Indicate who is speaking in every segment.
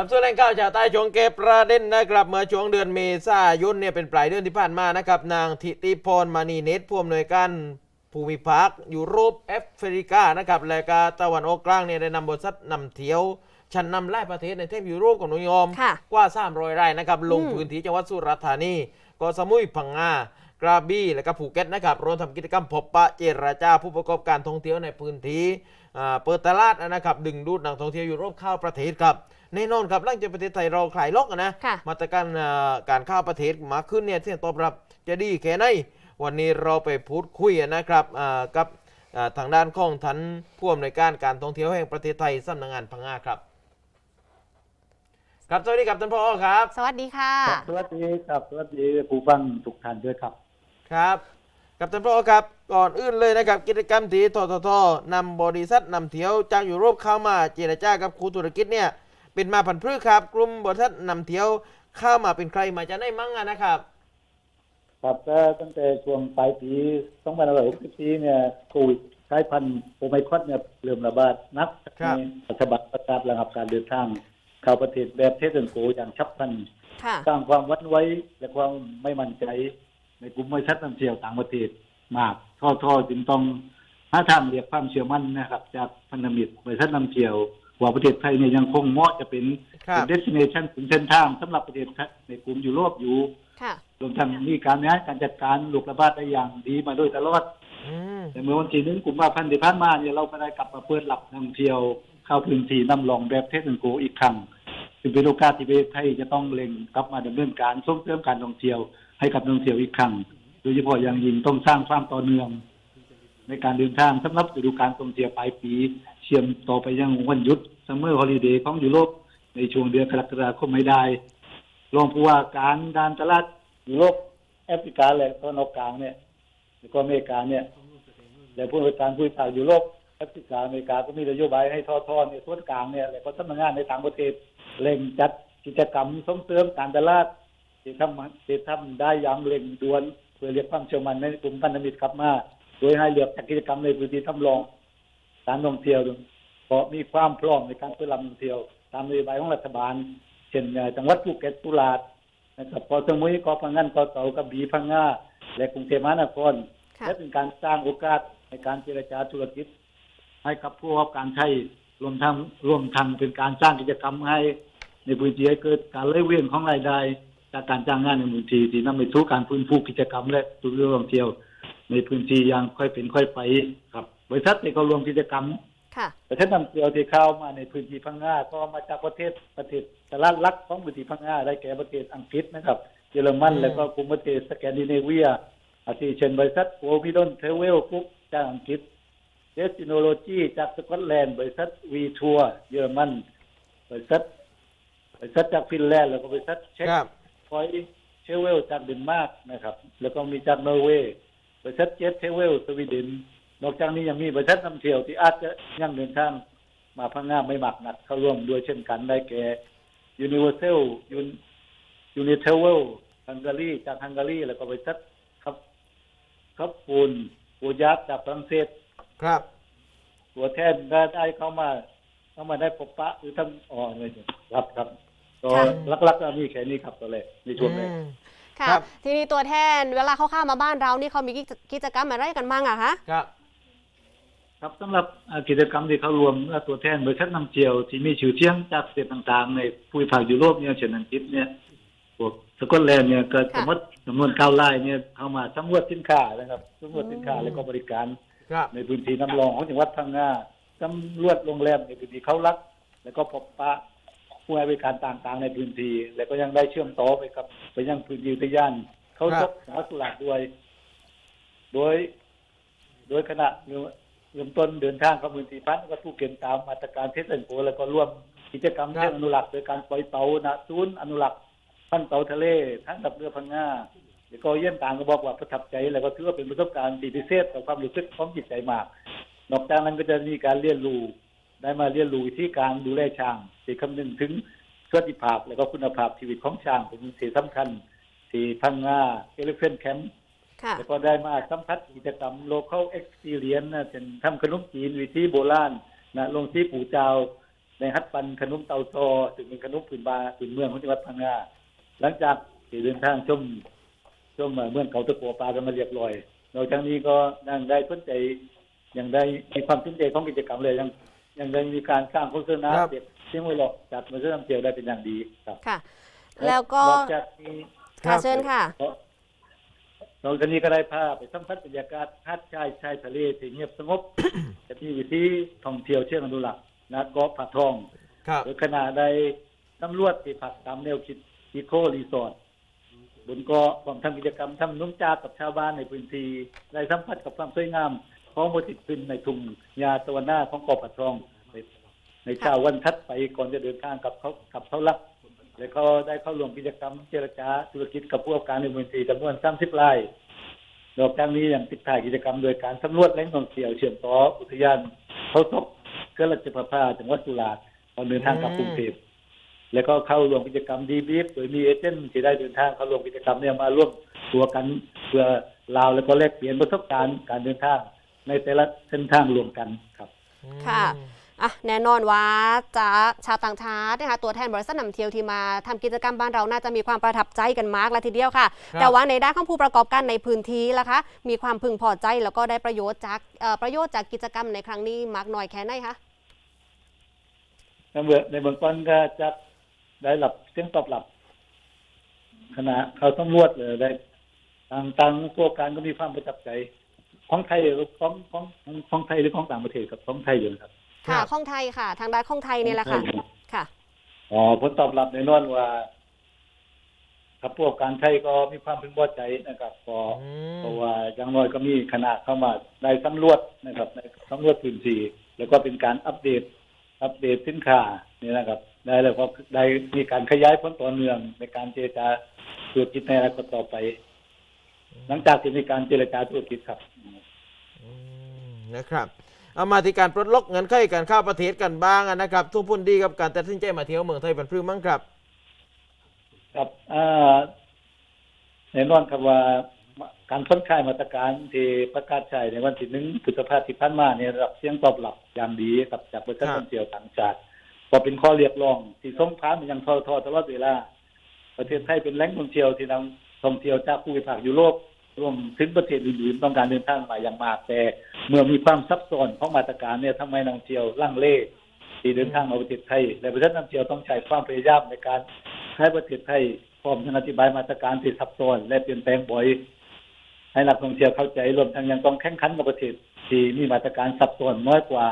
Speaker 1: ครับส่วนแหล่งข่าวชาวใต้ช่วงเก็บประเด็นนะครับเมื่อช่วงเดือนเมษายนเนี่ยเป็นปลายเดือนที่ผ่านมานะครับนางทิติพรมานีเนตผู้อำนวยการภูมิภาคยุโรปแอฟริกานะครับและก็ตะวันออกกลางเนี่ยได้นำบริษัทนำเที่ยวชั้นนำไล่ประเทศในเทพยุโรปของนุยอม
Speaker 2: ค่ะ
Speaker 1: กว่า300รายนะครับลง
Speaker 2: อืม
Speaker 1: พื้นที่จังหวัดสุราษฎร์ธานีเกาะสมุยพังงากระบี่และก็ภูเก็ตนะครับรวมทำกิจกรรมพบปะเจรจาผู้ประกอบการท่องเที่ยวในพื้นที่อ่าเปิดตลาดนะครับดึงดูดนักท่องเที่ยวยุโรปเข้าประเทศครับ แน่นอนครับหลังจากประเทศไทยเราคลายล็อกอะนะ
Speaker 2: ค่ะ
Speaker 1: มาตรการอ่าการเข้าประเทศมากขึ้นเนี่ยเสียงตอบรับจะดีแค่ไหนวันนี้เราไปพูดคุยนะครับอ่ากับอ่าทางด้านของท่านผู้อำนวยการการท่องเที่ยวแห่งประเทศไทยสำนักงานพังงาครับครับ สวัสดีครับท่านพ่อครับ
Speaker 2: สวัสดีค่ะ
Speaker 3: ครับสวัสดีครับ สวัสดีผู้ฟังทุกท่านด้วยครับ
Speaker 1: ครับ กับท่านพ่อครับ ก่อนอื่นเลยนะครับ กิจกรรมที่ทททนำบริษัทนำเที่ยวจากยุโรปเข้ามาเจรจากับครูธุรกิจเนี่ย เป็นมาพันธุ์พืชครับ กลุ่มบริษัทนำเที่ยวเข้ามาเป็นใครมาจากไหนมั่งอะนะครับ
Speaker 3: ครับก็ตั้งแต่ช่วงปลายปี2564เนี่ยโควิดสายพันธุ์โอไมครอนเนี่ยเริ่มระบาดหนัก
Speaker 1: ครับ
Speaker 3: ในรัฐบาลประกาศระงับการเดินทาง เข้าประเทศแบบเทสเซนโกอย่างฉับพลัน
Speaker 2: ค่ะ
Speaker 3: สร้างความหวั่นไหวและความไม่มั่นใจ ในกลุ่มบริษัทนำเที่ยวต่างประเทศมากท่อๆจึงต้องหาทางเรียกความเชื่อมั่นนะครับ จากพันธมิตรบริษัทนำเที่ยว ว่าประเทศไทยเนี่ยยังคงเหมาะจะเป็น
Speaker 1: ครั
Speaker 3: เป็
Speaker 1: บ
Speaker 3: นเดสติเนชันเป็นเส้นทางสำหรับประเทศไทยในกลุ่มยุโรปอยู่
Speaker 2: ค่ะ
Speaker 3: รวมทั้งมีการบริหารการจัดการโรคระบาดได้อย่างดีมาโดยตลอด
Speaker 1: อืม
Speaker 3: แต่เมื่อวันที่หนึ่งกุมภาพันธ์ที่ผ่านมาเนี่ยเราก็ได้กลับมาเปิดหลับนักท่องเที่ยวเข้าพื้นที่นำรองแบบเทศนิโกอีกครั้งซึ่งเป็นโอกาสที่ประเทศไทยจะต้องเล็งกลับมาดำเนินการส่งเสริมการท่องเที่ยวให้กับนักท่องเที่ยวอีกครั้งโดยเฉพาะอย่างยิ่งต้องสร้างความต่อเนื่อง ในการเดินทางสำหรับฤดูการท่องเที่ยวปลายปี เชื่อมต่อไปยังวันหยุดซัมเมอร์ฮอลิเดย์ของยุโรปในช่วงเดือนกรกฎาคมไม่ได้ รองผู้ว่าการด้านตลาดยุโรปแอฟริกาและตะวันออกกลางเนี่ยแล้วก็อเมริกาเนี่ยและผู้ว่าการผู้ภาคยุโรปแอฟริกาอเมริกาก็มีนโยบายให้ทอทอเนี่ยส่วนกลางเนี่ยและก็สำนักงานในต่างประเทศเร่งจัดกิจกรรมส่งเสริมการตลาดที่ทำที่ทำได้อย่างเร่งด่วนเพื่อเรียกความเชื่อมั่นในกลุ่มพันธมิตรกลับมา โดยให้เลือกจัดกิจกรรมในพื้นที่ทำรอง การท่องเที่ยวด้วยเพราะมีความพร้อมในการเปิดรับท่องเที่ยว ตามนโยบายของรัฐบาล เช่นเอ่อจังหวัดภูเก็ตตุลาดนะครับพอสมุยเกอพังงานเกอเต่ากระบี่พังงาและกรุงเทพมหานคร
Speaker 2: ค่ะ
Speaker 3: และเป็นการสร้างโอกาสในการเจรจาธุรกิจ ให้กับผู้ประกอบการไทยรวมทั้งรวมทั้งเป็นการสร้างกิจกรรมให้ในพื้นที่ให้เกิดการไหลเวียนของรายได้จากการจ้างงานในพื้นที่ที่นำไปสู่การฟื้นฟูกิจกรรมและธุรกิจท่องเที่ยว ในพื้นที่อย่างค่อยเป็นค่อยไปครับ บริษัทเองก็รวมกิจกรรม
Speaker 2: ค่ะ
Speaker 3: ประเทศนำเที่ยวที่เข้ามาในพื้นที่พังงาก็มาจากประเทศประเทศตลาดหลักของพื้นที่พังงาได้แก่ประเทศอังกฤษนะครับ เยอรมัน
Speaker 1: อืม
Speaker 3: แล้วก็กลุ่มประเทศสแกนดิเนเวีย อาทิเช่นบริษัทโอวิดอนเทเวลกรุ๊ปจากอังกฤษเดสติโนโลจีจากสกอตแลนด์บริษัทวีทัวร์เยอรมัน บริษัทบริษัทจากฟินแลนด์แล้วก็บริษัทเช็ก
Speaker 1: ครับ
Speaker 3: พอยเชเวลจากเดนมาร์กนะครับ แล้วก็มีจากนอร์เวย์บริษัทเจ็ตเชเวลสวีเดน นอกจากนี้ยังมีบริษัทนำเที่ยวที่อาจจะยังเดินทางมาพังงาไม่มากนักเข้าร่วมด้วยเช่นกันได้แก่ Universal Unitravel ฮังการีจากฮังการีแล้วก็บริษัทครับ ครับปูนปูยักจากฝรั่งเศส
Speaker 1: ครับ
Speaker 3: ตัวแทนได้ได้เข้ามาเข้ามาได้พบปะหรือทำอ๋อเลยครับครับก็
Speaker 2: ค่ะ
Speaker 3: ลักๆก็มีแค่นี้ครับตัวแรกในช่วงแรก
Speaker 1: อืม
Speaker 2: ค่ะ
Speaker 1: ครับ
Speaker 2: ทีนี้ตัวแทนเวลาเขาเข้ามาบ้านเรานี่เขามีกิจกิจกรรมอะไรกันบ้างอะคะ
Speaker 1: ครับ
Speaker 3: ครับสำหรับอ่ากิจกรรมที่เขารวมเมื่อตัวแทนบริษัทนำเที่ยว ที่มีชื่อเสียงจากประเทศต่างๆ ในภูมิภาคยุโรปเนี่ยเช่นอังกฤษเนี่ยพวกสกอตแลนด์เนี่ยก็สมมติจำนวนเก้าไร่เนี่ยเข้ามาสำรวจสินค้านะครับสำรวจสินค้าแล้วก็บริการ
Speaker 1: ครับ
Speaker 3: ในพื้นที่น้ำรองของจังหวัดพังงาสำรวจโรงแรมในพื้นที่เขารัก แล้วก็พบปะผู้ให้บริการต่างๆ ในพื้นที่แล้วก็ยังได้เชื่อมต่อไปกับไปยังพื้นที่อุทยานเขา
Speaker 1: ครั
Speaker 3: จ
Speaker 1: บ
Speaker 3: บจังหวัดสุราษฎร์ด้วย โดย โดยขณะเริ่มต้นเดินทางเข้าพื้นที่พันก็ถูกเกณฑ์ตามมาตรการเทศบาลโกแล้วก็ร่วมกิจกรรมเชิงอนุรักษ์โดยการปล่อยเต่าณศูนย์อนุรักษ์พันธุ์เต่าทะเลทั้งกับเรือพังงาแล้วก็เยี่ยมต่างก็บอกว่าประทับใจแล้วก็ถือว่าเป็นประสบการณ์ที่พิเศษต่อความรู้สึกของจิตใจมาก นอกจากนั้นก็จะมีการเรียนรู้ได้มาเรียนรู้วิธีการดูแลช้างที่คำนึงถึงสวัสดิภาพและก็คุณภาพชีวิตของช้างเป็นสิ่งสำคัญที่พังงาเอลิเฟนแคมป์
Speaker 2: ค่ะ
Speaker 3: แล้วก็ได้มาสัมผัสกิจกรรม local experience นะเป็นทำขนมจีนวิธีโบราณนะลงที่ปู่เจ้า ในฮัตปันขนมเตาโซซึ่งเป็นขนมพื้นบ้านพื้นเมืองของจังหวัดพังงาหลังจากที่เดินทางชมชมเอ่อเมืองเขาตะกัวปลากันมาเรียบร้อยนอกจากนี้ก็นั่งได้สนใจยังได้มีความสนใจของกิจกรรมเลยยังยังได้มีการสร้างโฆษณา
Speaker 1: ครับ
Speaker 3: เด็กเชียงไว้หลอกจัดมาเชื่อมเที่ยวได้เป็นอย่างดีครับ
Speaker 2: ค่ะ แล้วก็
Speaker 3: นอกจากนี้
Speaker 2: ค่ะเชิญค่ะ
Speaker 3: น อกจากนี้ก็ได้พาไปสัมผัสบรรยากาศหาดชายชายทะเลที่เงียบสงบจะมีวิธีท่องเที่ยวเชิงอนุรักษ์นะเกาะผาทอง
Speaker 1: ครับ
Speaker 3: โดยขณะได้ตำรวจที่ผักตามแนวคิดอีโครีสอร์ทบนเกาะพร้อมทำกิจกรรมทำนุ่งจากับชาวบ้านในพื้นที่ได้สัมผัสกับความสวยงามของโมติขึ้นในทุ่งยาตะวันหน้าของเกาะผาทองในในเช้าวันทัดไปก่อนจะเดินทางกับเขากับเขาลัก แล้วก็ได้เข้าร่วมกิจกรรมเจรจาธุรกิจกับผู้ประกอบการในพื้นที่จำนวน30รายนอกจากนี้ยังติดถ่ายกิจกรรมโดยการสำรวจแหล่งท่องเที่ยวเชื่อมต่ออุทยานเขาตกเกลือราชประภาจังหวัดสุราษฎร์ตอนเดินทางกลับกรุงเทพแล้วก็เข้าร่วมกิจกรรมดีบีฟโดยมีเอเจนต์ที่ได้เดินทางเข้าร่วมกิจกรรมเนี่ยมาร่วมตัวกันเพื่อลาวแล้วก็แลกเปลี่ยนประสบการณ์การเดินทางในแต่ละเส้นทางรวมกันครับ
Speaker 2: ค่ะ อะแน่นอนว่าจะชาวต่างชาตินะคะตัวแทนบริษัทนำเที่ยวที่มาทำกิจกรรมบ้านเราน่าจะมีความประทับใจกันมากและทีเดียวค่ะ
Speaker 1: ครับ
Speaker 2: แต่ว่าในด้านของผู้ประกอบการในพื้นที่ล่ะคะ มีความพึงพอใจแล้วก็ได้ประโยชน์จากเอ่อประโยชน์จากกิจกรรมในครั้งนี้มากน้อยแค่ไหนคะ
Speaker 3: ในเบื้องในเบื้องต้นก็จะได้รับเสียงตอบรับขณะเขาตำรวจเลยได้ทางทางตัวการก็มีความประทับใจของไทยหรือของของของของไทยหรือของต่างประเทศครับของไทยอยู่นะครับ
Speaker 2: ค่ะ
Speaker 1: ครับ
Speaker 2: ข้องไทยค่ะ ทางด้านข้องไทยนี่แหละค่ะ ค่ะ
Speaker 3: อ๋อผลตอบรับในนอนว่า ครับพวกการไทยก็มีความพึงพอใจนะครับก็
Speaker 1: อืม
Speaker 3: เพราะว่าอย่างน้อยก็มีคณะเข้ามาได้สำรวจนะครับในสำรวจพื้นที่แล้วก็เป็นการอัปเดต อัปเดตสินค้านี่นะครับ ได้แล้วก็ได้มีการขยายผลต่อเนื่องในการเจรจาธุรกิจในอนาคตต่อไป หลังจากที่มีการเจรจาธุรกิจครับ
Speaker 1: อืมนะครับ เอามาที่การปลดล็อกเงินไขการข้าประเทศกันบ้างนะครับทุกพุ่นดีกับการตัดสินใจมาเที่ยวเมืองไทยเป็นพรึ้มั้งครับ
Speaker 3: ครับอ่าแน่นอนครับว่าการพ้นคลายมาตรการที่ประกาศใช้ในวันที่หนึ่งพฤษภาคมที่ผ่านมาเนี่ยรับเสียงตอบรับอย่างดีครับจากบริษัท
Speaker 1: ครับ
Speaker 3: ท่องเที่ยวต่างชาติก็เป็นข้อเรียกร้องที่ส่งผ่านมายังทอทอตลอดเวลา ประเทศไทยเป็นแหล่งท่องเที่ยวที่นำท่องเที่ยวจากภูมิภาคยุโรป รวมถึงประเทศอื่นๆต้องการเดินทางมาอย่างมากแต่เมื่อมีความซับซ้อนของมาตรการเนี่ยทำไมนักท่องเที่ยวลังเล่ที่เดินทางมาประเทศไทยและประเทศนักท่องเที่ยวต้องใช้ความพยายามในการใช้ประเทศไทยพร้อมทั้งอธิบายมาตรการที่ซับซ้อนและเปลี่ยนแปลงบ่อยให้นักท่องเที่ยวเข้าใจรวมทั้งยังต้องแข่งขันกับประเทศที่มีมาตรการซับซ้อนน้อยกว่า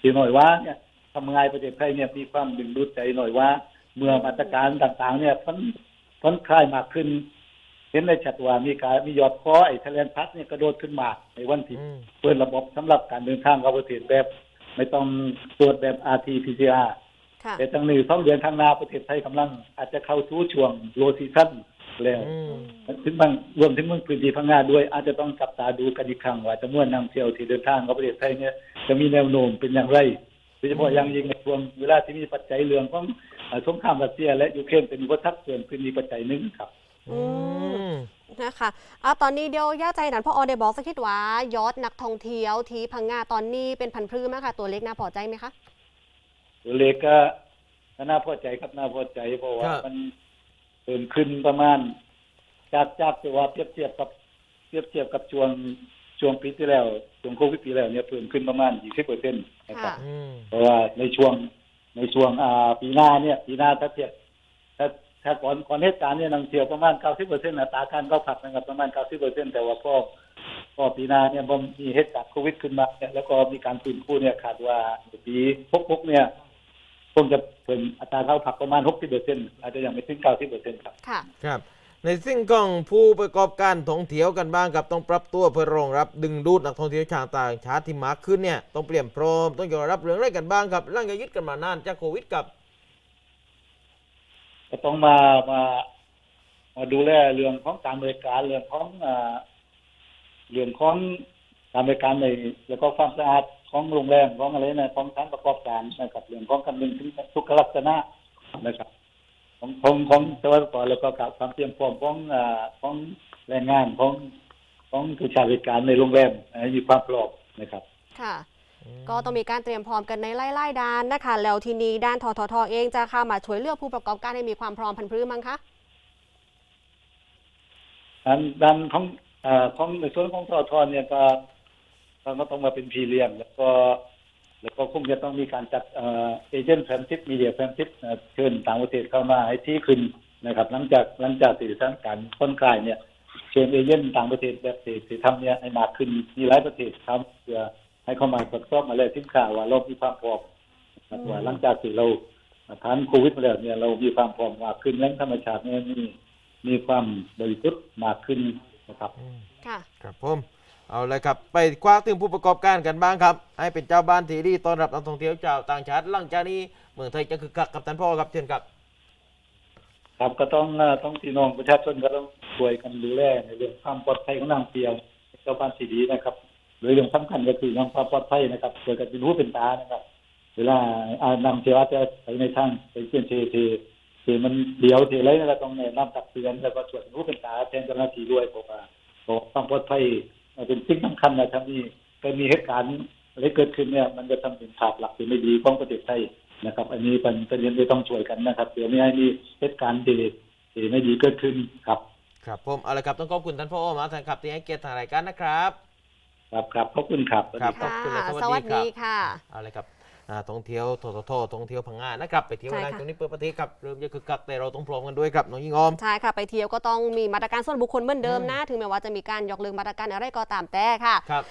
Speaker 3: ที่หน่อยว่าเนี่ยทำไงประเทศไทยเนี่ยมีความดึงดูดใจหน่อยว่า เมื่อมาตรการต่างๆ เนี่ยพ้นพ้นคลายมากขึ้น เห็นได้ชัดว่ามีการมียอดคอไอ้ทะเลนพัดเนี่ยกระโดดขึ้นมากในวันที่
Speaker 1: อืม
Speaker 3: เปิดระบบสำหรับการเดินทางเข้าประเทศแบบ ไม่ต้องตรวจแบบ RT-PCR
Speaker 2: ค่ะ
Speaker 3: แต่ตั้งนี้สองเดือนข้างหน้าประเทศไทยกำลัง อาจจะเข้าสู่ช่วงโลซีซั่นแล้ว
Speaker 1: อืม
Speaker 3: ถึงบางรวมถึงเมืองพื้นที่พังงาด้วย อาจจะต้องจับตาดูกันอีกครั้งว่าจำนวนนักท่องเที่ยวที่เดินทางเข้าประเทศไทยเนี่ยจะมีแนวโน้มเป็นอย่างไรโดยเฉพาะอย่างยิ่งในช่วงเวลาที่มีปัจจัยเรื่องของเอ่อสงครามรัสเซียและยูเครนเป็นอุปสรรคเกินขึ้นมีปัจจัยหนึ่งครับ
Speaker 2: อืมนะคะเอาตอนนี้เดียวย่าใจหนันพ่ออได้บอกสักคิดว่ายอดนักท่องเที่ยวที่พังงาตอนนี้เป็นพันพรื้มากค่ะ ตัวเล็กน่าพอใจไหมคะ
Speaker 3: ตัวเลขก็ก็น่าพอใจครับน่าพอใจเพราะว่า
Speaker 1: ครับ
Speaker 3: มันเพิ่มขึ้นประมาณ จากจากที่ว่าเทียบเทียบกับเทียบเทียบกับช่วงช่วงปีที่แล้วช่วงโควิดปีแล้วเนี่ยเพิ่มขึ้นประมาณ20เปอร์เซ็นต์นะครับ
Speaker 2: ค่ะ
Speaker 1: อืม
Speaker 3: เพราะว่าในช่วงในช่วงอ่าปีหน้าเนี่ยปีหน้าถ้าเทียบ ถ้าถ้าก่อนก่อนเหตุการณ์เนี่ยนักท่องเที่ยวประมาณ90เปอร์เซ็นต์อัตราการเข้าพักนะครับประมาณ90เปอร์เซ็นต์แต่ว่าพอพอปีหน้าเนี่ยพอมีเหตุการณ์โควิดขึ้นมาเนี่ยแล้วก็มีการฟื้นฟูเนี่ยคาดว่าปี66เนี่ยคงจะเป็นอัตราเข้าผักประมาณ60เปอร์เซ็นต์อาจจะยังไม่ถึง90เปอร์เซ็นต์ครับ
Speaker 2: ค่ะ
Speaker 1: ครับ ในสิ่งของผู้ประกอบการท่องเที่ยวกันบ้างครับต้องปรับตัวเพื่อรองรับดึงดูดนักท่องเที่ยวชาวต่างชาติที่มากขึ้นเนี่ยต้องเปลี่ยนพร้อมต้องยอมรับเรื่องอะไรกันบ้างครับร่างกายยึดกันมานานจากโควิดกับ
Speaker 3: ก็ต้องมามามาดูแลเรื่องของการบริการเรื่องของอ่าเรื่องของการบริการในแล้วก็ความสะอาดของโรงแรมของอะไรนะของสถานประกอบการนะครับเรื่องของคำนึงถึงสุขลักษณะนะครับ ของของของสวัสดิการแล้วก็กับความเตรียมพร้อมของอ่าของแรงงานของของผู้ใช้บริการในโรงแรมมีความพร้อมนะครับ
Speaker 2: ค่ะ ก็ต้องมีการเตรียมพร้อมกันในไล่ๆด้านนะคะ แล้วทีนี้ด้านทททเองจะเข้ามาช่วยเลือกผู้ประกอบการให้มีความพร้อมพันธุ์พืชมั้งคะ
Speaker 3: ด้านด้านของเอ่อของในส่วนของทอทอเนี่ยก็มันก็ต้องมาเป็นพีเรียมแล้วก็แล้วก็คงจะต้องมีการจัดเอ่อเอเจนต์แฟนทิปมีเดียแฟนทิปเชิญต่างประเทศเข้ามาให้ที่ขึ้นนะครับ หลังจากหลังจากที่สถานการณ์ค่อนคลายเนี่ยเชิญเอเจนต์ต่างประเทศแบบที่ที่ทำเนี่ยให้มากขึ้นมีหลายประเทศครับเพื่อ ให้เข้ามาตรวจสอบมาเลยสินค้าว่าเรามีความพร้อมนะครับว่าหลังจากที่เราทานโควิดมาแล้วเนี่ยเรามีความพร้อมมากขึ้นแหล่งธรรมชาติเนี่ยมีมีความบริสุทธิ์มากขึ้นนะครับ
Speaker 2: ค่ะ
Speaker 1: ครับผมเอาเลยครับ ไปคว้าถึงผู้ประกอบการกันบ้างครับ ให้เป็นเจ้าบ้านที่ดีต้อนรับนักท่องเที่ยวชาวต่างชาติหลังจากนี้เมืองไทยจะคึกคักกับท่านพ่อครับเชิญครับ
Speaker 3: ครับก็ต้องเอ่อต้องพี่น้องประชาชนก็ต้องช่วยกันดูแลในเรื่องความปลอดภัยของนักท่องเที่ยวเจ้าบ้านที่ดีนะครับ โดยเรื่องสำคัญก็คือเรื่องความปลอดภัยนะครับช่วยกันเป็นหูเป็นตานะครับ เวลาอานำเทวอจะไปในทางไปเชื่อเทเทเทมันเดียวเทอไรนั่นก็ต้องแนะนำตักเตือนแล้วก็ช่วยเป็นหูเป็นตาแทนเจ้าหน้าที่ด้วยเพราะว่าเพระความปลอดภัยเป็นสิ่งสำคัญนะถ้ามีเคยมีเหตุการณ์อะไรเกิดขึ้นเนี่ยมันจะทำเป็นภาพลักที่ไม่ดีของประเทศไทยนะครับ อันนี้เป็นเป็นเรื่องที่ต้องช่วยกันนะครับเดี๋ยวไม่ให้มีเหตุการณ์ที่ที่ไม่ดีเกิดขึ้นครับ
Speaker 1: ครับผมเอาละครับต้องขอบคุณท่านพ่อมาท่างครับที่ให้เกียรติทางรายการนะครับ
Speaker 3: ครับครับขอบคุณครับ
Speaker 1: ครับขอ
Speaker 2: ค่ะ
Speaker 1: บคุณและส
Speaker 2: ส
Speaker 1: วั
Speaker 2: วั
Speaker 1: ส
Speaker 2: ส
Speaker 1: ดีครับ
Speaker 2: ดีค่ะ
Speaker 1: เอาเลยครับอ่าท่องเที่ยวทททท่องเที่ยวพังงานะครับไปเที่ยว
Speaker 2: ใช่
Speaker 1: ใน
Speaker 2: ค่ะ
Speaker 1: ช่วงนี้เปิดประเทศครับเริ่มจะคึกคักแต่เราต้องพร้อมกันด้วยครับน้องยิงออม
Speaker 2: ใช่ค่ะ ไปเที่ยวก็ต้องมีมาตรการส่วนบุคคลเหมือนเดิมนะ ถึงแม้ว่าจะมีการยกเลิกมาตรการอะไรก็ตามแต่ค่ะ
Speaker 1: ครับ